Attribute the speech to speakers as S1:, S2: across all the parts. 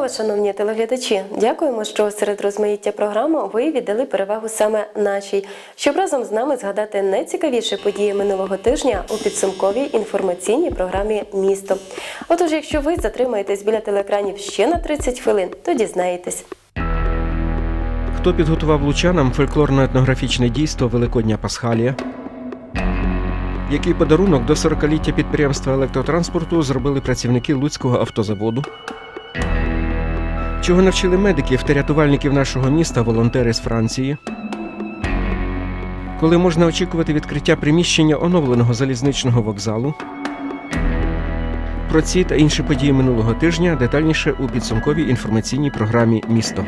S1: Вітаємо шановні телеглядачі. Дякуємо, що серед розмаїття програми ви віддали перевагу саме нашій, щоб разом з нами згадати найцікавіші події минулого тижня у підсумковій інформаційній програмі Місто. Отож, якщо ви затримаєтесь біля телеекранів ще на 30 хвилин, то дізнаєтесь.
S2: Хто підготував лучанам фольклорно-етнографічне дійство Великодня Пасхалія? Який подарунок до 40-ліття підприємства електротранспорту зробили працівники Луцького автозаводу? Чого навчили медиків та рятувальників нашого міста волонтери з Франції? Коли можна очікувати відкриття приміщення оновленого залізничного вокзалу? Про ці та інші події минулого тижня детальніше у підсумковій інформаційній програмі Місто.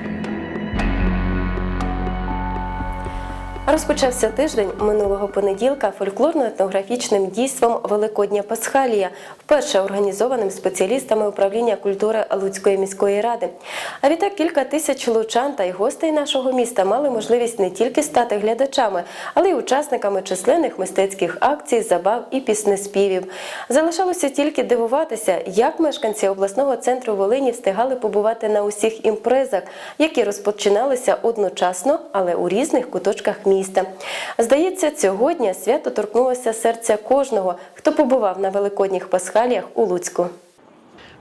S1: Розпочався тиждень минулого понеділка фольклорно-етнографічним дійством Великодня Пасхалія, вперше організованим спеціалістами управління культури Луцької міської ради. А відтак кілька тисяч лучан та й гостей нашого міста мали можливість не тільки стати глядачами, але й учасниками численних мистецьких акцій, забав і піснеспівів. Залишалося тільки дивуватися, як мешканці обласного центру Волині встигали побувати на усіх імпрезах, які розпочиналися одночасно, але у різних куточках міста. Здається, сьогодні свято торкнулося серця кожного, хто побував на великодніх пасхаліях у Луцьку.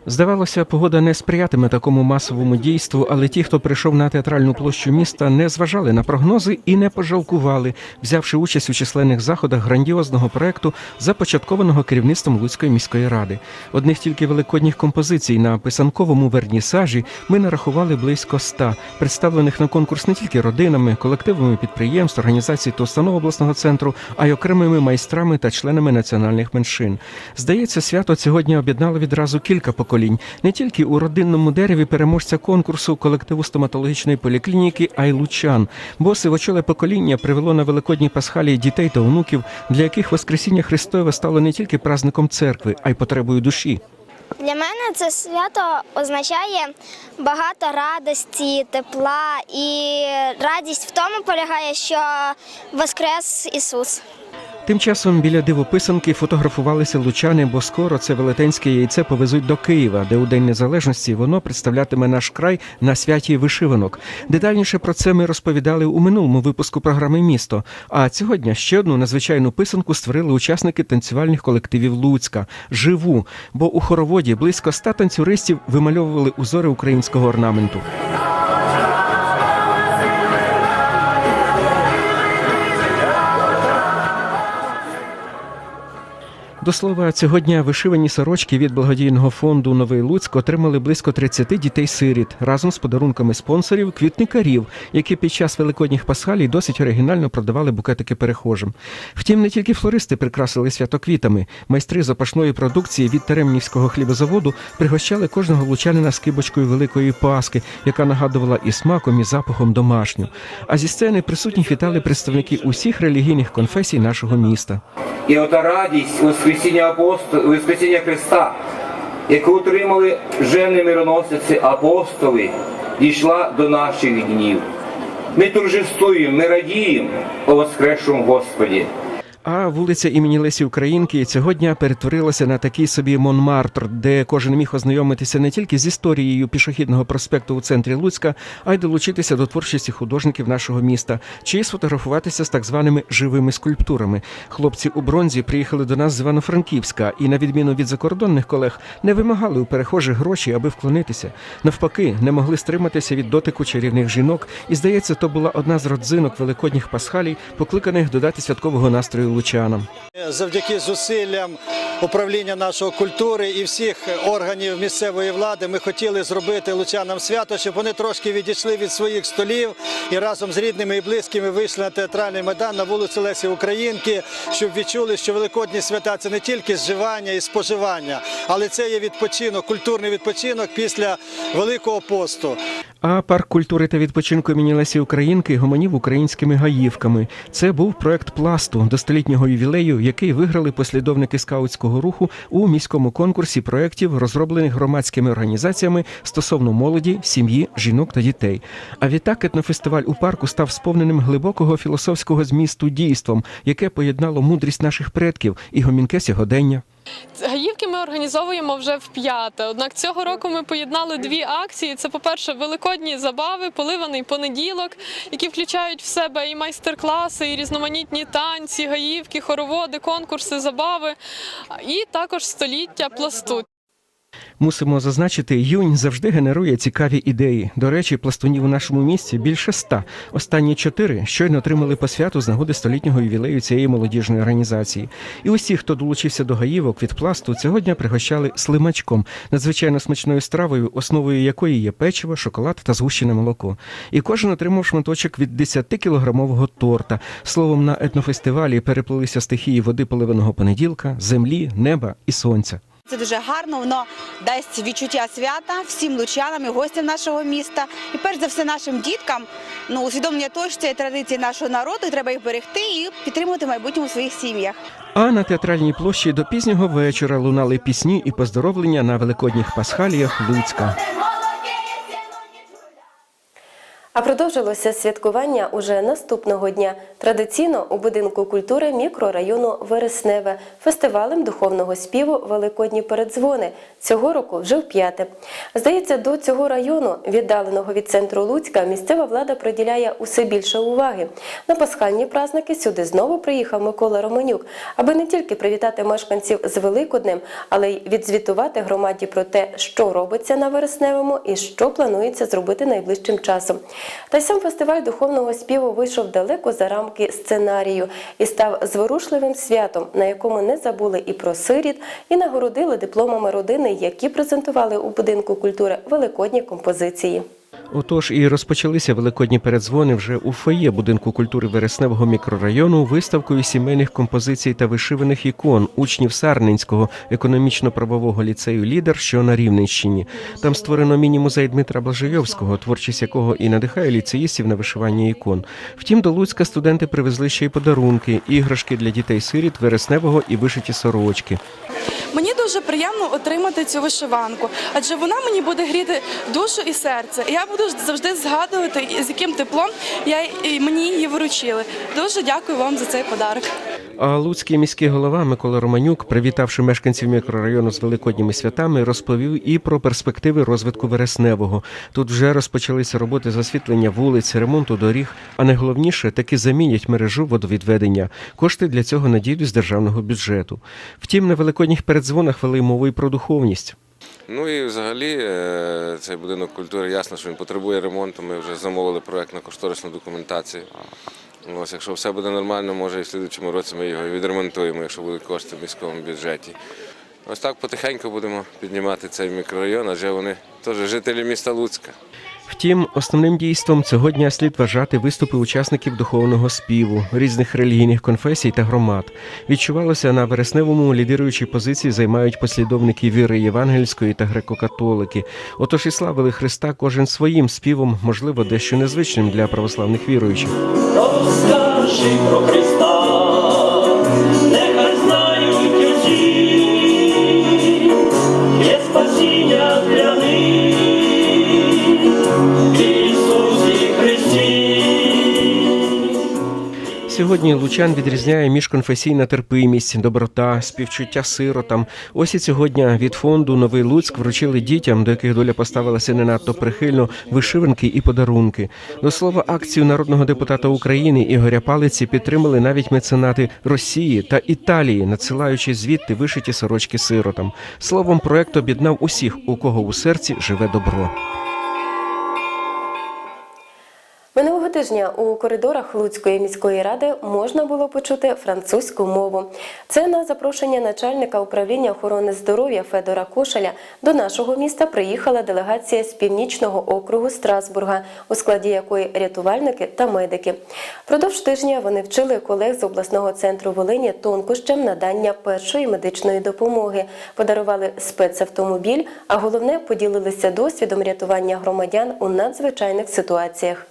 S2: Здавалося, погода не сприятиме такому масовому дійству, але ті, хто прийшов на театральну площу міста, не зважали на прогнози і не пожалкували, взявши участь у численних заходах грандіозного проекту, започаткованого керівництвом Луцької міської ради. Одних тільки великодніх композицій на писанковому вернісажі ми нарахували близько ста, представлених на конкурс не тільки родинами, колективами підприємств, організацій та установ обласного центру, а й окремими майстрами та членами національних меншин. Здається, свято сьогодні об'єднало відразу кілька поколінь не тільки у родинному дереві переможця конкурсу колективу стоматологічної поліклініки, а й лучан. Бо сивочоле покоління привело на великодній пасхалії дітей та онуків, для яких Воскресіння Христове стало не тільки праздником церкви, а й потребою душі.
S3: Для мене це свято означає багато радості, тепла і радість в тому полягає, що Воскрес Ісус.
S2: Тим часом біля дивописанки фотографувалися лучани, бо скоро це велетенське яйце повезуть до Києва, де у День Незалежності воно представлятиме наш край на святі вишиванок. Детальніше про це ми розповідали у минулому випуску програми Місто. А сьогодні ще одну надзвичайну писанку створили учасники танцювальних колективів Луцька живу, бо у хороводі близько ста танцюристів вимальовували узори українського орнаменту. До слова, цього дня вишивані сорочки від благодійного фонду Новий Луцьк отримали близько 30 дітей-сиріт разом з подарунками спонсорів квітникарів, які під час великодніх пасхалій досить оригінально продавали букетики перехожим. Втім, не тільки флористи прикрасили свято квітами. Майстри запашної продукції від Теремнівського хлібозаводу пригощали кожного лучанина скибочкою великої паски, яка нагадувала і смаком, і запахом домашню. А зі сцени присутніх вітали представники усіх релігійних конфесій нашого міста.
S4: І ота радість Воскресіння апостоли, Воскресіння Христа, яку отримали жени мироносиці апостоли, дійшла до наших днів. Ми торжествуємо, ми радіємо о Воскресшому Господі.
S2: А вулиця імені Лесі Українки цього дня перетворилася на такий собі Монмартр, де кожен міг ознайомитися не тільки з історією пішохідного проспекту у центрі Луцька, а й долучитися до творчості художників нашого міста, чи сфотографуватися з так званими живими скульптурами. Хлопці у бронзі приїхали до нас з Івано-Франківська і, на відміну від закордонних колег, не вимагали у перехожих гроші, аби вклонитися. Навпаки, не могли стриматися від дотику чарівних жінок, і здається, то була одна з родзинок великодніх пасхалій, покликаних додати святкового настрою лучанам.
S5: Завдяки зусиллям управління нашої культури і всіх органів місцевої влади ми хотіли зробити лучанам свято, щоб вони трошки відійшли від своїх столів і разом з рідними і близькими вийшли на театральний майдан на вулицю Лесі Українки, щоб відчули, що великодні свята це не тільки зживання і споживання, але це є відпочинок, культурний відпочинок після Великого посту.
S2: А парк культури та відпочинку імені Лесі Українки гомонів українськими гаївками. Це був проект пласту до столітнього ювілею, який виграли послідовники скаутського руху у міському конкурсі проєктів, розроблених громадськими організаціями стосовно молоді, сім'ї, жінок та дітей. А відтак етнофестиваль у парку став сповненим глибокого філософського змісту дійством, яке поєднало мудрість наших предків і гомінке сьогодення.
S6: Гаївки ми організовуємо вже в п'яте. Однак цього року ми поєднали дві акції. Це, по-перше, великодні забави, поливаний понеділок, які включають в себе і майстер-класи, і різноманітні танці, гаївки, хороводи, конкурси, забави, і також століття пласту.
S2: Мусимо зазначити, юнь завжди генерує цікаві ідеї. До речі, пластунів у нашому місті більше ста. Останні чотири щойно отримали посвяту з нагоди столітнього ювілею цієї молодіжної організації. І усі, хто долучився до гаївок від пласту, цього дня пригощали слимачком, надзвичайно смачною стравою, основою якої є печиво, шоколад та згущене молоко. І кожен отримав шматочок від 10-кілограмового торта. Словом, на етнофестивалі переплилися стихії води поливаного понеділка, землі, неба і сонця.
S7: Це дуже гарно, воно дасть відчуття свята всім лучанам і гостям нашого міста. І перш за все нашим діткам ну, усвідомлення того, що це традиції нашого народу, і треба їх берегти і підтримувати в майбутньому своїх сім'ях.
S2: А на театральній площі до пізнього вечора лунали пісні і поздоровлення на великодніх пасхаліях Луцька.
S1: А продовжилося святкування уже наступного дня. Традиційно у будинку культури мікрорайону Вересневе фестивалем духовного співу Великодні передзвони. Цього року вже вп'яте. Здається, до цього району, віддаленого від центру Луцька, місцева влада приділяє усе більше уваги. На пасхальні праздники сюди знову приїхав Микола Романюк, аби не тільки привітати мешканців з Великоднем, але й відзвітувати громаді про те, що робиться на Вересневому і що планується зробити найближчим часом. Та й сам фестиваль духовного співу вийшов далеко за рамки сценарію і став зворушливим святом, на якому не забули і про сиріт, і нагородили дипломами родини, які презентували у будинку культури великодні композиції.
S2: Отож і розпочалися великодні передзвони вже у фоє будинку культури Вересневого мікрорайону виставкою сімейних композицій та вишиваних ікон учнів Сарненського економічно-правового ліцею Лідер, що на Рівненщині. Там створено міні-музей Дмитра Блажайовського, творчість якого і надихає ліцеїстів на вишивання ікон. Втім, до Луцька студенти привезли ще й подарунки, іграшки для дітей-сиріт Вересневого і вишиті сорочки.
S8: Дуже приємно отримати цю вишиванку, адже вона мені буде гріти душу і серце. Я буду завжди згадувати, з яким теплом я мені її вручили. Дуже дякую вам за цей подарок.
S2: А луцький міський голова Микола Романюк, привітавши мешканців мікрорайону з великодніми святами, розповів і про перспективи розвитку Вересневого. Тут вже розпочалися роботи з освітлення вулиць, ремонту доріг, а найголовніше таки замінять мережу водовідведення. Кошти для цього надійдуть з державного бюджету. Втім, на великодніх передзвонах вели мову і про духовність.
S9: Ну і взагалі е, цей будинок культури ясно, що він потребує ремонту. Ми вже замовили проєктно-кошторисну документацію. Ось, якщо все буде нормально, може і в слідчому році ми його відремонтуємо, якщо будуть кошти в міському бюджеті. Ось так потихеньку будемо піднімати цей мікрорайон, адже вони теж жителі міста Луцька.
S2: Втім, основним дійством цього дня слід вважати виступи учасників духовного співу, різних релігійних конфесій та громад. Відчувалося на вересневому лідируючі позиції займають послідовники віри євангельської та греко-католики. Отож і славили Христа кожен своїм співом, можливо, дещо незвичним для православних віруючих.
S10: Розкажи про Христа,
S2: Сьогодні лучан відрізняє міжконфесійна терпимість, доброта, співчуття сиротам. Ось і цього дня від фонду Новий Луцьк вручили дітям, до яких доля поставилася не надто прихильно, вишиванки і подарунки. До слова, акцію народного депутата України Ігоря Палиці підтримали навіть меценати Росії та Італії, надсилаючи звідти вишиті сорочки сиротам. Словом, проект об'єднав усіх, у кого у серці живе добро.
S1: Минулого тижня у коридорах Луцької міської ради можна було почути французьку мову. Це на запрошення начальника управління охорони здоров'я Федора Кошеля до нашого міста приїхала делегація з північного округу Страсбурга, у складі якої рятувальники та медики. Продовж тижня вони вчили колег з обласного центру Волині тонкощам надання першої медичної допомоги, подарували спецавтомобіль, а головне поділилися досвідом рятування громадян у надзвичайних ситуаціях.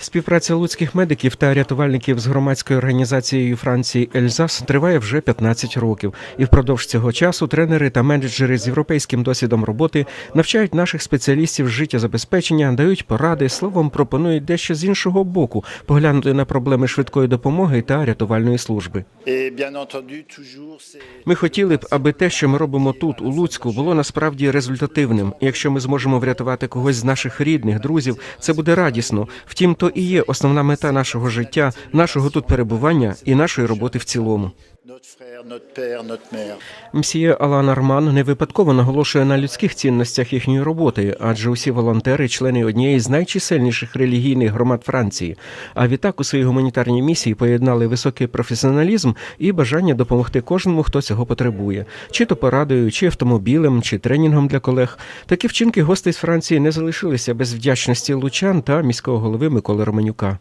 S2: Співпраця луцьких медиків та рятувальників з громадською організацією Франції Ельзас триває вже 15 років, і впродовж цього часу тренери та менеджери з європейським досвідом роботи навчають наших спеціалістів життєзабезпечення, дають поради, словом пропонують дещо з іншого боку поглянути на проблеми швидкої допомоги та рятувальної служби. Ми хотіли б, аби те, що ми робимо тут, у Луцьку, було насправді результативним. Якщо ми зможемо врятувати когось з наших рідних, друзів, це буде радісно. Втім, то і є основна мета нашого життя, нашого тут перебування і нашої роботи в цілому. Мсьє Алан Арман не випадково наголошує на людських цінностях їхньої роботи, адже усі волонтери члени однієї з найчисельніших релігійних громад Франції. А відтак у своїй гуманітарній місії поєднали високий професіоналізм і бажання допомогти кожному, хто цього потребує, чи то порадою, чи автомобілем, чи тренінгом для колег. Такі вчинки гостей з Франції не залишилися без вдячності лучан та міського голови Миколи Романюка.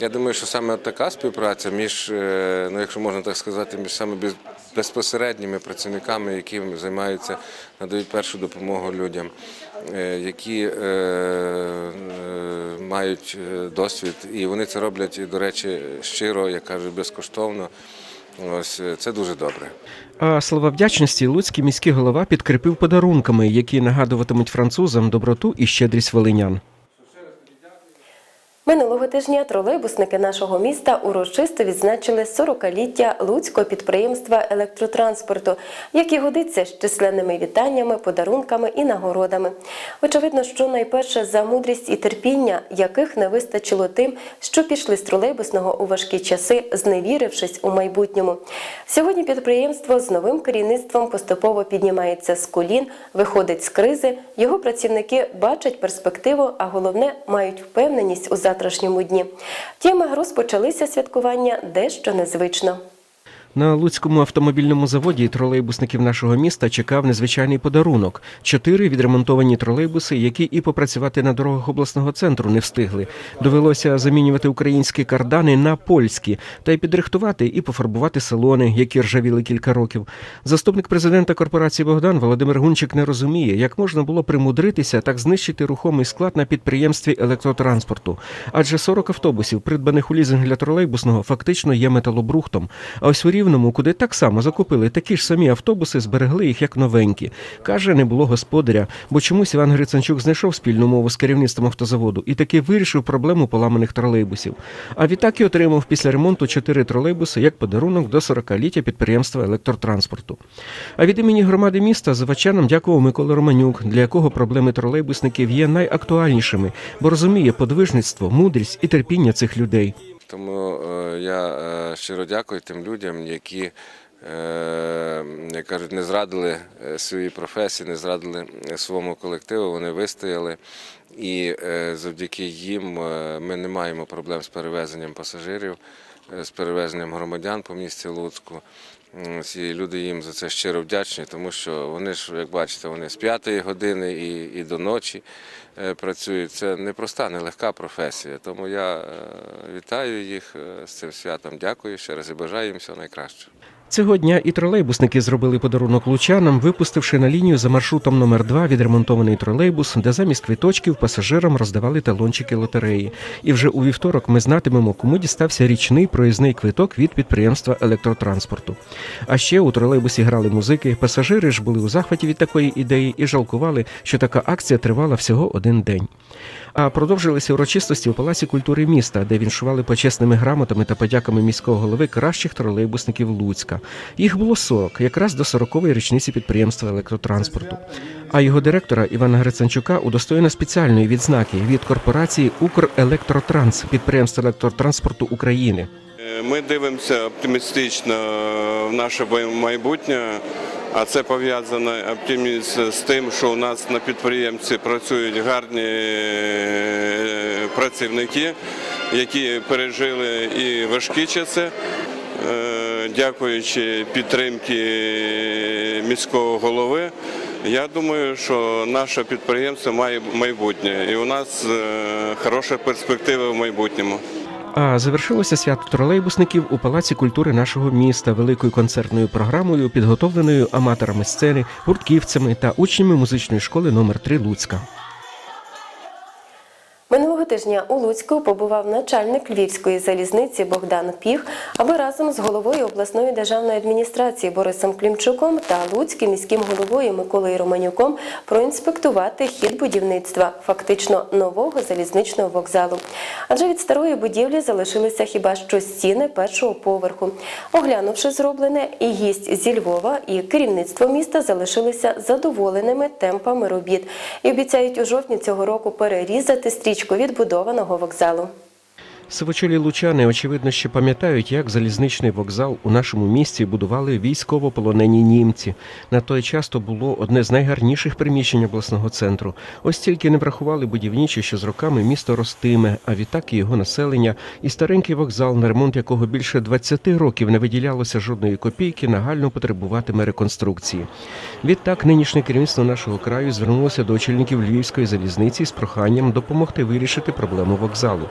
S9: Я думаю, що саме така співпраця між, е, ну якщо можна так сказати, між саме безпосередніми працівниками, які займаються, надають першу допомогу людям, е, які е, мають досвід, і вони це роблять, до речі, щиро, як кажуть, безкоштовно. Ось це дуже добре.
S2: А слова вдячності луцький міський голова підкріпив подарунками, які нагадуватимуть французам доброту і щедрість волинян.
S1: Минулого тижня тролейбусники нашого міста урочисто відзначили 40-ліття луцького підприємства електротранспорту, яке годиться з численними вітаннями, подарунками і нагородами. Очевидно, що найперше за мудрість і терпіння, яких не вистачило тим, що пішли з тролейбусного у важкі часи, зневірившись у майбутньому. Сьогодні підприємство з новим керівництвом поступово піднімається з колін, виходить з кризи. Його працівники бачать перспективу, а головне мають впевненість у завтрашньому дні. Втім, розпочалися святкування дещо незвично.
S2: На Луцькому автомобільному заводі тролейбусників нашого міста чекав незвичайний подарунок: чотири відремонтовані тролейбуси, які і попрацювати на дорогах обласного центру не встигли. Довелося замінювати українські кардани на польські та й підрихтувати і пофарбувати салони, які ржавіли кілька років. Заступник президента корпорації Богдан Володимир Гунчик не розуміє, як можна було примудритися так знищити рухомий склад на підприємстві електротранспорту. Адже 40 автобусів, придбаних у лізинг для тролейбусного, фактично є металобрухтом. А ось Рівному, куди так само закупили такі ж самі автобуси, зберегли їх як новенькі. Каже, не було господаря, бо чомусь Іван Грицанчук знайшов спільну мову з керівництвом автозаводу і таки вирішив проблему поламаних тролейбусів. А відтак і отримав після ремонту чотири тролейбуси як подарунок до 40-ліття підприємства електротранспорту. А від імені громади міста заводчанам дякував Микола Романюк, для якого проблеми тролейбусників є найактуальнішими, бо розуміє подвижництво, мудрість і терпіння цих людей.
S9: Тому е, я е, щиро дякую тим людям, які, е, кажуть, не зрадили своїй професії, не зрадили своєму колективу, вони вистояли. І завдяки їм ми не маємо проблем з перевезенням пасажирів, з перевезенням громадян по місті Луцьку. Ці люди їм за це щиро вдячні, тому що вони ж, як бачите, вони з п'ятої години і, і до ночі е, працюють. Це непроста, нелегка професія. Тому я е, вітаю їх е, з цим святом. Дякую ще раз і бажаю їм всього найкращого.
S2: Цього дня і тролейбусники зробили подарунок лучанам, випустивши на лінію за маршрутом номер 2 відремонтований тролейбус, де замість квиточків пасажирам роздавали талончики лотереї. І вже у вівторок ми знатимемо, кому дістався річний проїзний квиток від підприємства електротранспорту. А ще у тролейбусі грали музики. Пасажири ж були у захваті від такої ідеї і жалкували, що така акція тривала всього один день. А продовжилися урочистості у Палаці культури міста, де віншували почесними грамотами та подяками міського голови кращих тролейбусників Луцька. Їх було 40, якраз до 40 річниці підприємства електротранспорту. А його директора Івана Грицанчука удостоєно спеціальної відзнаки від корпорації Укрелектротранс підприємства електротранспорту України.
S11: Е, ми дивимося оптимістично в наше майбутнє а це пов'язано оптимізм з тим, що у нас на підприємстві працюють гарні е, працівники, які пережили і важкі часи. Е, Дякуючи підтримки міського голови, я думаю, що наше підприємство має майбутнє, і у нас е, хороша перспектива в майбутньому.
S2: А завершилося свято тролейбусників у Палаці культури нашого міста великою концертною програмою, підготовленою аматорами сцени, гуртківцями та учнями музичної школи номер 3 Луцька.
S1: Минулого тижня у Луцьку побував начальник Львівської залізниці Богдан Піх, аби разом з головою обласної державної адміністрації Борисом Клімчуком та Луцьким міським головою Миколою Романюком проінспектувати хід будівництва фактично нового залізничного вокзалу. Адже від старої будівлі залишилися хіба що стіни першого поверху. Оглянувши зроблене, і гість зі Львова, і керівництво міста залишилися задоволеними темпами робіт і обіцяють у жовтні цього року перерізати стрічку відбудованого вокзалу.
S2: Сивочолі лучани, очевидно, ще пам'ятають, як залізничний вокзал у нашому місті будували військовополонені німці. На той час то було одне з найгарніших приміщень обласного центру. Ось тільки не врахували будівничі, що з роками місто ростиме, а відтак і його населення, і старенький вокзал, на ремонт якого більше 20 років не виділялося жодної копійки, нагально потребуватиме реконструкції. Відтак нинішнє керівництво нашого краю звернулося до очільників Львівської залізниці з проханням допомогти вирішити проблему вокзалу.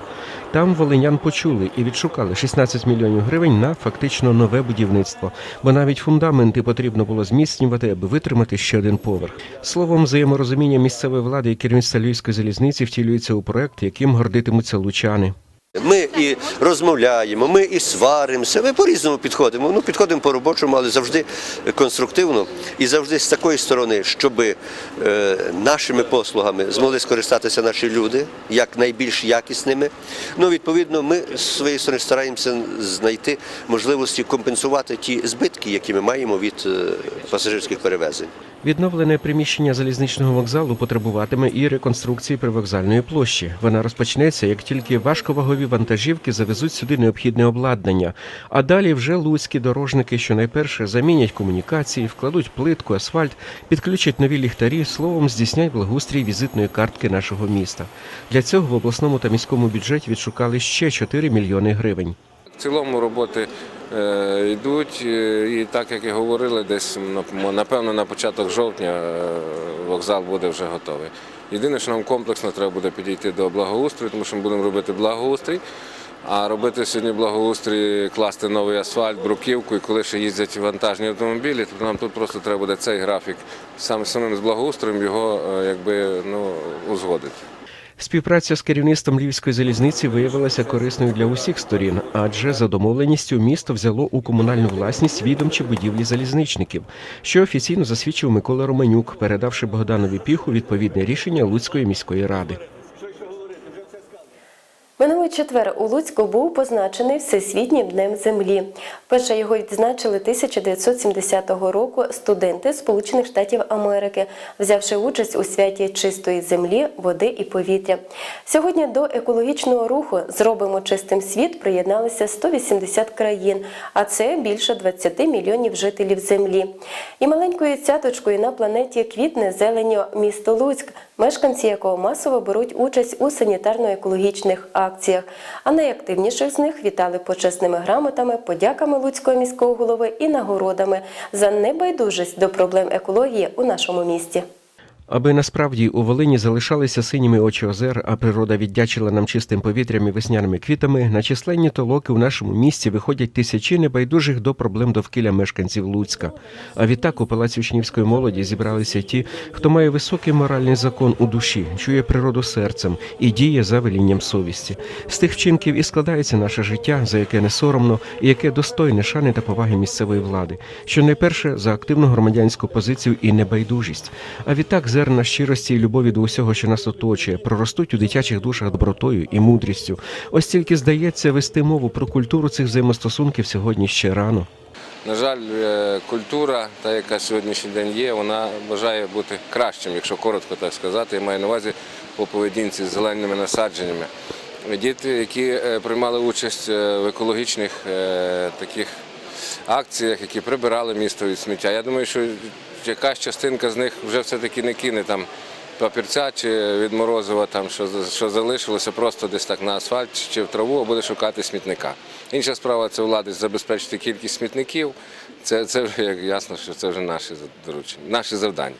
S2: Там волинян почули і відшукали 16 мільйонів гривень на фактично нове будівництво, бо навіть фундаменти потрібно було зміцнювати, аби витримати ще один поверх. Словом, взаєморозуміння місцевої влади і керівництва Львівської залізниці втілюється у проект, яким гордитимуться лучани.
S12: Ми і розмовляємо, ми і сваримося, ми по-різному підходимо. Ну, підходимо по-робочому, але завжди конструктивно і завжди з такої сторони, щоб е, нашими послугами змогли скористатися наші люди як найбільш якісними. Ну, відповідно, ми з своєї сторони стараємося знайти можливості компенсувати ті збитки, які ми маємо від е, пасажирських перевезень.
S2: Відновлене приміщення залізничного вокзалу потребуватиме і реконструкції привокзальної площі. Вона розпочнеться, як тільки важковагові вантажівки завезуть сюди необхідне обладнання. А далі вже луцькі дорожники, що найперше замінять комунікації, вкладуть плитку, асфальт, підключать нові ліхтарі, словом, здійснять благоустрій візитної картки нашого міста. Для цього в обласному та міському бюджеті відшукали ще 4 мільйони гривень.
S9: В цілому роботи е, йдуть, е, і так як і говорили, десь напевно на початок жовтня е, вокзал буде вже готовий. Єдине, що нам комплексно треба буде підійти до благоустрою, тому що ми будемо робити благоустрій. А робити сьогодні благоустрій, класти новий асфальт, бруківку, і коли ще їздять вантажні автомобілі, то нам тут просто треба буде цей графік саме самим з благоустроєм його е, якби ну узгодити.
S2: Співпраця з керівництвом Львівської залізниці виявилася корисною для усіх сторін, адже за домовленістю місто взяло у комунальну власність відомчі будівлі залізничників, що офіційно засвідчив Микола Романюк, передавши Богданові Піху відповідне рішення Луцької міської ради.
S1: Минулий четвер у Луцьку був позначений Всесвітнім днем землі. Перше його відзначили 1970 року студенти Сполучених Штатів Америки, взявши участь у святі чистої землі, води і повітря. Сьогодні до екологічного руху Зробимо чистим світ приєдналися 180 країн, а це більше 20 мільйонів жителів землі. І маленькою цяточкою на планеті квітне зеленню місто Луцьк, мешканці якого масово беруть участь у санітарно-екологічних акціях. А найактивніших з них вітали почесними грамотами, подяками Луцького міського голови і нагородами за небайдужість до проблем екології у нашому місті.
S2: Аби насправді у Волині залишалися синіми очі озер, а природа віддячила нам чистим повітрям і весняними квітами, на численні толоки у нашому місті виходять тисячі небайдужих до проблем довкілля мешканців Луцька. А відтак у палаці учнівської молоді зібралися ті, хто має високий моральний закон у душі, чує природу серцем і діє за велінням совісті. З тих вчинків і складається наше життя, за яке не соромно і яке достойне шани та поваги місцевої влади, що найперше за активну громадянську позицію і небайдужість. А відтак зерна щирості і любові до усього, що нас оточує, проростуть у дитячих душах добротою і мудрістю. Ось тільки здається, вести мову про культуру цих взаємостосунків сьогодні ще рано.
S9: На жаль, е, культура, та яка сьогоднішній день є, вона бажає бути кращим, якщо коротко так сказати. Я маю на увазі по поведінці з зеленими насадженнями. Діти, які е, приймали участь е, в екологічних таких акціях, які прибирали місто від сміття. Я думаю, що якась частинка з них вже все-таки не кине там папірця чи від морозива, там, що, що залишилося просто десь так на асфальт чи в траву, а буде шукати смітника. Інша справа це влади забезпечити кількість смітників. Це, це вже як ясно, що це вже наші доручення, наші завдання.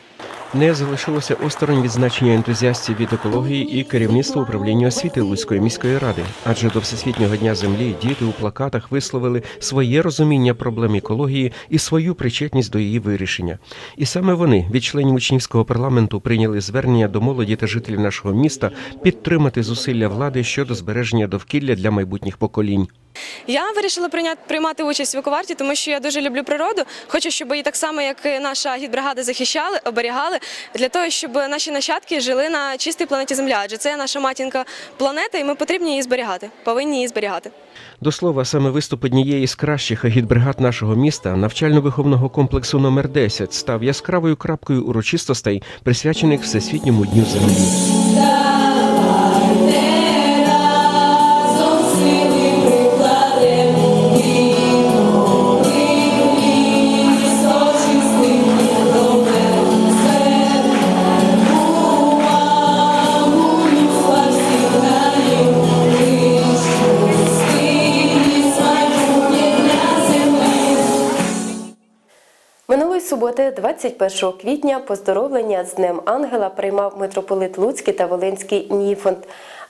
S2: не залишилося осторонь відзначення ентузіастів від екології і керівництва управління освіти Луцької міської ради. Адже до Всесвітнього дня землі діти у плакатах висловили своє розуміння проблем екології і свою причетність до її вирішення. І саме вони від членів учнівського парламенту прийняли звернення до молоді та жителів нашого міста підтримати зусилля влади щодо збереження довкілля для майбутніх поколінь.
S13: Я вирішила прийняти приймати участь в ековарті, тому що я дуже люблю природу. Хочу, щоб її так само, як наша гідбригада, захищали, оберігали для того, щоб наші нащадки жили на чистій планеті Земля. Адже це наша матінка планета, і ми потрібні її зберігати. Повинні її зберігати.
S2: До слова, саме виступ однієї з кращих агітбригад нашого міста, навчально-виховного комплексу номер 10 став яскравою крапкою урочистостей, присвячених Всесвітньому дню землі.
S1: 21 квітня, поздоровлення з Днем Ангела приймав митрополит Луцький та Волинський Ніфонд.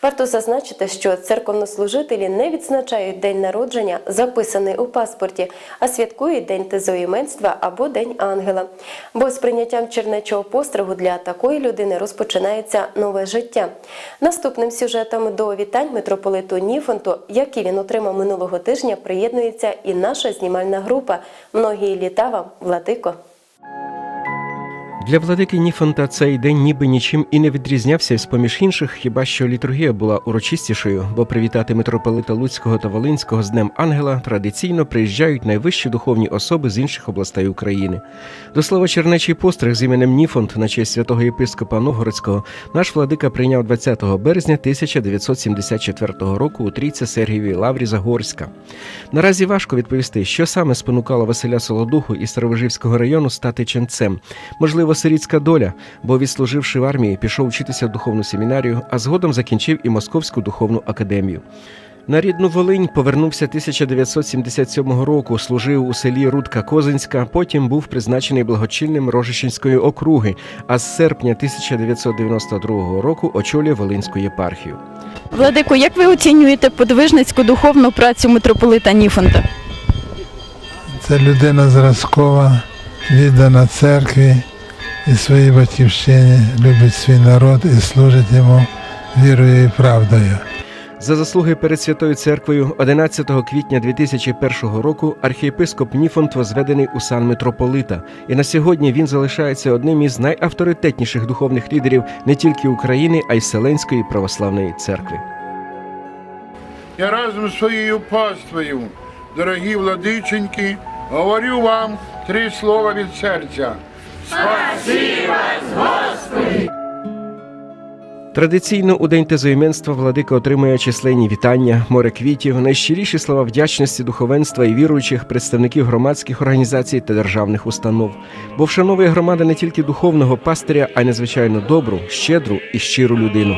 S1: Варто зазначити, що церковнослужителі не відзначають день народження, записаний у паспорті, а святкують День тезоіменства або День Ангела. Бо з прийняттям чернечого постригу для такої людини розпочинається нове життя. Наступним сюжетом до вітань митрополиту Ніфонту, які він отримав минулого тижня, приєднується і наша знімальна група. Многії літа вам, Владико.
S2: Для владики Ніфонта цей день ніби нічим і не відрізнявся з поміж інших, хіба що літургія була урочистішою, бо привітати митрополита Луцького та Волинського з Днем Ангела традиційно приїжджають найвищі духовні особи з інших областей України. До слова, чернечий постриг з іменем Ніфонт на честь святого єпископа Новгородського наш владика прийняв 20 березня 1974 року у трійці Сергієвій Лаврі Загорська. Наразі важко відповісти, що саме спонукало Василя Солодуху із Старовижівського району стати ченцем. Можливо, сирітська доля, бо відслуживши в армії, пішов вчитися в духовну семінарію, а згодом закінчив і Московську духовну академію. На рідну Волинь повернувся 1977 року, служив у селі Рудка Козинська, потім був призначений благочинним Рожищенської округи, а з серпня 1992 року очолює Волинську єпархію.
S14: Владико, як ви оцінюєте подвижницьку духовну працю митрополита Ніфонта?
S15: Це людина зразкова, віддана церкві і своїй батьківщині, любить свій народ і служить йому вірою і правдою.
S2: За заслуги перед Святою Церквою 11 квітня 2001 року архієпископ Ніфонт возведений у сан митрополита, і на сьогодні він залишається одним із найавторитетніших духовних лідерів не тільки України, а й Вселенської православної церкви.
S16: Я разом з своєю паствою, дорогі владиченьки, говорю вам три слова від серця.
S2: Традиційно у день тезоіменства владика отримує численні вітання, море квітів, найщиріші слова вдячності духовенства і віруючих представників громадських організацій та державних установ. Бо вшановує громада не тільки духовного пастиря, а й надзвичайно добру, щедру і щиру людину.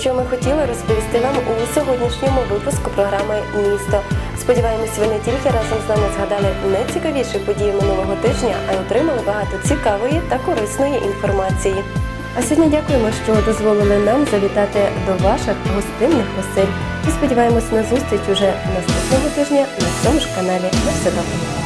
S1: Що ми хотіли розповісти вам у сьогоднішньому випуску програми Місто. Сподіваємось, ви не тільки разом з нами згадали найцікавіші події минулого тижня, а й отримали багато цікавої та корисної інформації. А сьогодні дякуємо, що дозволили нам завітати до ваших гостинних осель. І сподіваємось на зустріч уже наступного тижня на цьому ж каналі. На все добре.